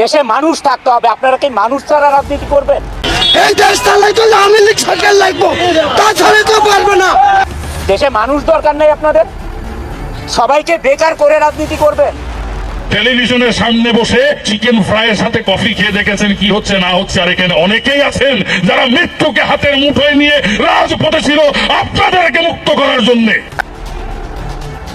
দেশে মানুষ থাকতে হবে। আপনারা কি মানুষ ছাড়া রাজনীতি করবেন? এই দেশ চালাই তো আওয়ামী লীগ সরকার লাগবো। তাছাড়া তো পারবে না। দেশে মানুষ দরকার নেই আপনাদের? সবাইকে বেকার করে রাজনীতি করবেন। টেলিভিশনের সামনে বসে চিকেন ফ্রাইয়ের সাথে কফি খেয়ে দেখেছেন কি হচ্ছে না হচ্ছে আর এখানে অনেকেই আছেন যারা মৃত্যুকে হাতের মুঠোয় নিয়ে রাজপথে ছিল আপনাদেরকে মুক্ত করার জন্যে।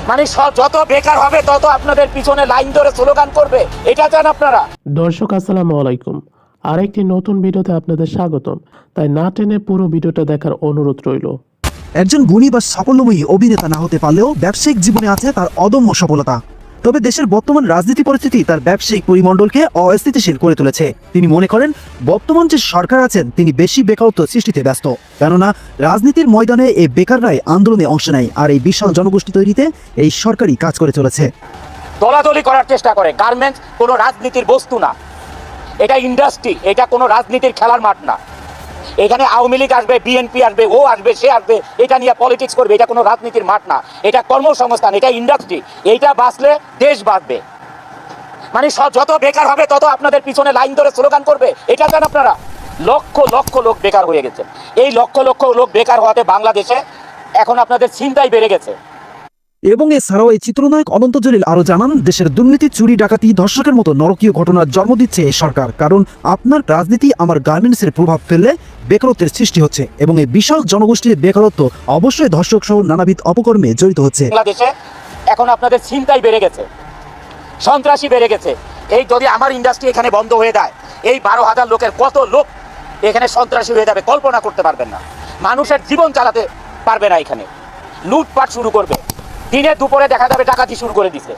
মানে যত বেকার হবে তত আপনাদের পিছনে লাইন ধরে স্লোগান করবে। এটা চান আপনারা। দর্শক আসসালামু আলাইকুম। আরেকটি নতুন ভিডিওতে আপনাদের স্বাগতম। তাই না টেনে পুরো ভিডিওটা দেখার অনুরোধ রইল। একজন গুণী বা সাফল্যময়ী অভিনেতা না হতে পারলেও ব্যবসায়িক জীবনে আছে তার অদম্য সফলতা। তবে দেশের বর্তমান রাজনীতি পরিস্থিতি তার ব্যবসায়িক পরিমণ্ডলকে অস্থিতিশীল করে তুলেছে। তিনি মনে করেন, বর্তমান যে সরকার আছেন, তিনি বেশি বেকারত্ব সৃষ্টিতে ব্যস্ত। কেননা, রাজনীতির ময়দানে এই বেকাররাই আন্দোলনে অংশ নেয় আর এই বিশাল জনগোষ্ঠী তৈরিতে এই সরকারই কাজ করে চলেছে। দলাদলি করার চেষ্টা করে। গার্মেন্টস কোনো রাজনীতির বস্তু না। এটা ইন্ডাস্ট্রি, এটা কোনো রাজনীতির খেলার মাঠ না। এখানে আওয়ামী লীগ আসবে বিএনপি আসবে, ও আসবে, সে আসবে, এটা নিয়ে পলিটিক্স করবে, এটা কোনো রাজনীতির মাঠ না। এটা কর্মসংস্থান, এটা ইন্ডাস্ট্রি এইটা বাঁচলে দেশ বাঁচবে। মানে যত বেকার হবে, তত আপনাদের পিছনে লাইন ধরে স্লোগান করবে। এটা চান আপনারা? লক্ষ লক্ষ লোক বেকার হয়ে গেছে। এই লক্ষ লক্ষ লোক বেকার হওয়াতে বাংলাদেশে এখন আপনাদের চিন্তাই বেড়ে গেছে। এবং এছাড়াও এই চিত্রনায়ক অনন্ত জলিল আরও জানান, দেশের দুর্নীতি, চুরি, ডাকাতি, ধর্ষকের মতো নরকীয় ঘটনার জন্ম দিচ্ছে এই সরকার। কারণ আপনার রাজনীতি আমার গার্মেন্টসের প্রভাব ফেললে বেকারত্বের সৃষ্টি হচ্ছে এবং এই বিশাল জনগোষ্ঠীর বেকারত্ব অবশ্যই ধর্ষক সহ নানাবিধ অপকর্মে জড়িত হচ্ছে। এখন আপনাদের চিন্তাই বেড়ে গেছে, সন্ত্রাসী বেড়ে গেছে। এই যদি আমার ইন্ডাস্ট্রি এখানে বন্ধ হয়ে যায়, এই বারো হাজার লোকের কত লোক এখানে সন্ত্রাসী হয়ে যাবে, কল্পনা করতে পারবেন না। মানুষের জীবন চালাতে পারবে না এখানে। লুটপাট শুরু করবে। দিনে দুপুরে দেখা যাবে ডাকাতি শুরু করে দিছে।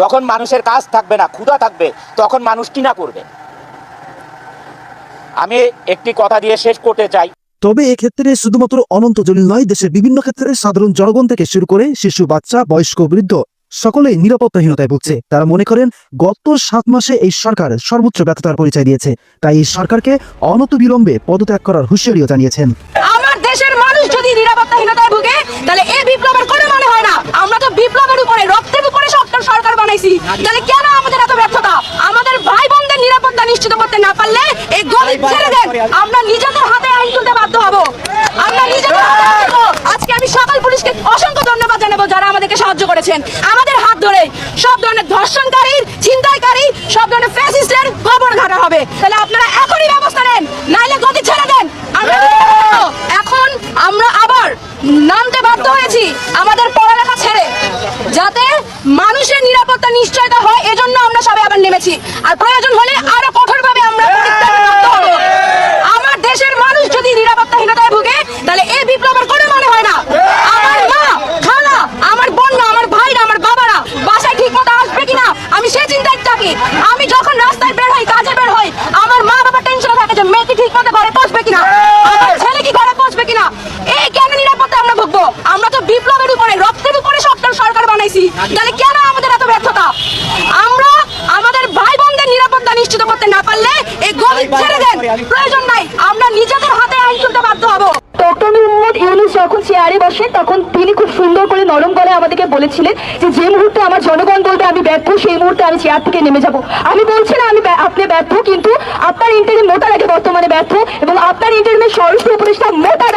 যখন মানুষের কাজ থাকবে না ক্ষুধা থাকবে তখন মানুষ কিনা করবে? আমি একটি কথা দিয়ে শেষ করতে চাই। তবে এক্ষেত্রে শুধুমাত্র অনন্ত জলিল নয় দেশের বিভিন্ন ক্ষেত্রে সাধারণ জনগণ থেকে শুরু করে শিশু বাচ্চা বয়স্ক বৃদ্ধ সকলেই নিরাপত্তাহীনতায় ভুগছে। তারা মনে করেন গত সাত মাসে এই সরকার সর্বোচ্চ ব্যর্থতার পরিচয় দিয়েছে। তাই এই সরকারকে অনত বিলম্বে পদত্যাগ করার হুঁশিয়ারিও জানিয়েছেন। আমার দেশের মানুষ যদি নিরাপত্তাহীনতায় ভুগে তাহলে এই বিপ্লবের কোনো মানে হয় না। আমরা তো বিপ্লবের উপরে রক্তের উপরে সরকার সরকার বানাইছি। তাহলে কেন আমাদের এত ব্যর্থতা? আমাদের ভাই বোনদের নিরাপত্তা নিশ্চিত করতে না পারলে এই গরিব ছেড়ে দেন আমরা নিজেদের হাতে আইন তুলতে বাধ্য হব। আমরা নিজেদের হাতে আজকে আমি সকল পুলিশকে অসংখ্য ধন্যবাদ জানাব যারা আমাদেরকে সাহায্য করেছেন। আমাদের হাত ধরে সব ধরনের ধর্ষণকারী ছিনতাইকারী সব ধরনের ফ্যাসিস্টের খবর ঘাটা হবে। তাহলে আপনারা এখনই ব্যবস্থা নেন নাইলে গতি ছেড়ে দেন আমরা এখন আমরা আবার নামতে বাধ্য হয়েছি আমাদের পড়ালেখা ছেড়ে যাতে মানুষের নিরাপত্তা নিশ্চয়তা হয় এজন্য আমরা সবাই আবার নেমেছি আর প্রয়োজন হলে আরও কঠোরভাবে আমরা। আমার দেশের মানুষ যদি নিরাপত্তাহীনতায় ভুগে, তাহলে এই বিপ্লবের কোনো মানে হয় না। আমার মা, খালা, আমার বোনরা আমার ভাইরা, আমার বাবারা বাসায় ঠিক মতো আসবে কিনা, আমি সে চিন্তায় থাকি। আমি যখন রাস্তায় বের হই, কাজে বের হই, আমার মা বাবা টেনশন থাকে যে মেয়ে কি ঠিক মতো ঘরে পৌঁছবে কিনা, আমার ছেলে কি ঘরে পৌঁছবে কিনা, এই কেন নিরাপত্তা আমরা ভুগবো? আমরা তো বিপ্লবের উপরে, রক্তের উপরে সরকার বানাইছি। তাহলে কেন আমাদের এত ব্যর্থতা আমরা আমাদের ভাই বোনদের নিরাপত্তা নিশ্চিত করতে না পারলে এই গরিব ছেড়ে দেন প্রয়োজন নাই, আমরা নিজেদের হাতে আইন তুলতে বাধ্য হব। ডক্টর মোহাম্মদ ইউনুস যখন চেয়ারে বসেন, তখন তিনি খুব সুন্দর করে নরম আমাদেরকে বলেছিলেন যে যে মুহূর্তে আমার জনগণ বলবে আমি ব্যর্থ, সেই মুহূর্তে আমি চেয়ার থেকে নেমে যাব। আমি বলছি না আমি আপনি ব্যর্থ, কিন্তু আপনার ইন্টারভিউ মোটার আগে বর্তমানে ব্যর্থ এবং আপনার ইন্টারভিউ স্বরাষ্ট্র উপদেষ্টা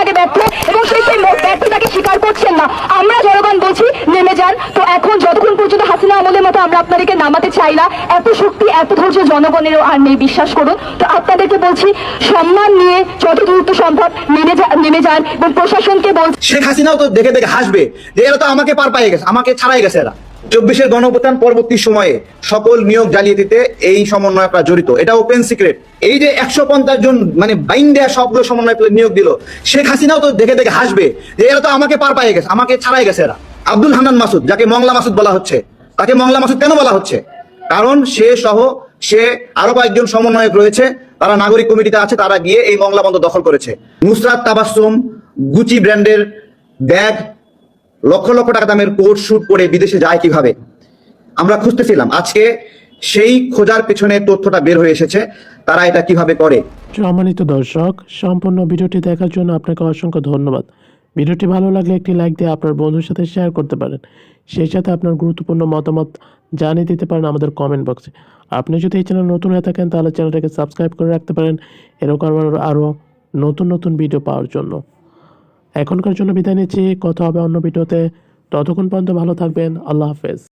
আগে ব্যর্থ এবং সেই ব্যর্থতাকে স্বীকার করছেন না। আমরা জনগণ বলছি, নেমে যান। তো এখন যতক্ষণ পর্যন্ত হাসিনা আমলের মতো আমরা আপনাদেরকে নামাতে চাই না, এত শক্তি, এত ধৈর্য জনগণেরও আর নেই, বিশ্বাস করুন। তো আপনাদেরকে বলছি, সম্মান নিয়ে যত দূরত্ব সম্ভব নেমে নেমে যান এবং প্রশাসনকে বলছি শেখ হাসিনাও তো দেখে দেখে হাসবে যে এরা তো আমাকে পার পাইয়ে গেছে, আমাকে ছাড়াই গেছে এরা। চব্বিশের গণপ্রত্যান পরবর্তী সময়ে সকল নিয়োগ জালিয়াতিতে এই সমন্বয়করা জড়িত। এটা ওপেন সিক্রেট এই যে একশো পঞ্চাশ জন মানে বাইন দেয়া সবগুলো সমন্বয় নিয়োগ দিল, শেখ হাসিনাও তো দেখে দেখে হাসবে যে এরা তো আমাকে পার পাইয়ে গেছে, আমাকে ছাড়াই গেছে এরা। আব্দুল হান্নান মাসুদ, যাকে মংলা মাসুদ বলা হচ্ছে, তাকে মংলা মাসুদ কেন বলা হচ্ছে? কারণ সে সহ সে আরও কয়েকজন সমন্বয়ক রয়েছে, তারা নাগরিক কমিটিতে আছে, তারা গিয়ে এই মংলা বন্দর দখল করেছে। নুসরাত তাবাসুম গুচি ব্র্যান্ডের ব্যাগ লক্ষ লক্ষ টাকা দামের কোট শুট পরে বিদেশে যায় কীভাবে? আমরা খুঁজতেছিলাম। আজকে সেই খোঁজার পেছনে তথ্যটা বের হয়ে এসেছে। তারা এটা কীভাবে করে? সম্মানিত দর্শক, সম্পূর্ণ ভিডিওটি দেখার জন্য আপনাকে অসংখ্য ধন্যবাদ। ভিডিওটি ভালো লাগলে একটি লাইক দিয়ে আপনার বন্ধুর সাথে শেয়ার করতে পারেন। সেই সাথে আপনার গুরুত্বপূর্ণ মতামত জানিয়ে দিতে পারেন আমাদের কমেন্ট বক্সে আপনি যদি এই চ্যানেল নতুন হয়ে থাকেন, তাহলে চ্যানেলটাকে সাবস্ক্রাইব করে রাখতে পারেন। এরকম আরও নতুন নতুন ভিডিও পাওয়ার জন্য। এখনকার জন্য বিদায় নিচ্ছি কথা হবে অন্য ভিডিওতে। ততক্ষণ পর্যন্ত ভালো থাকবেন আল্লাহ হাফেজ।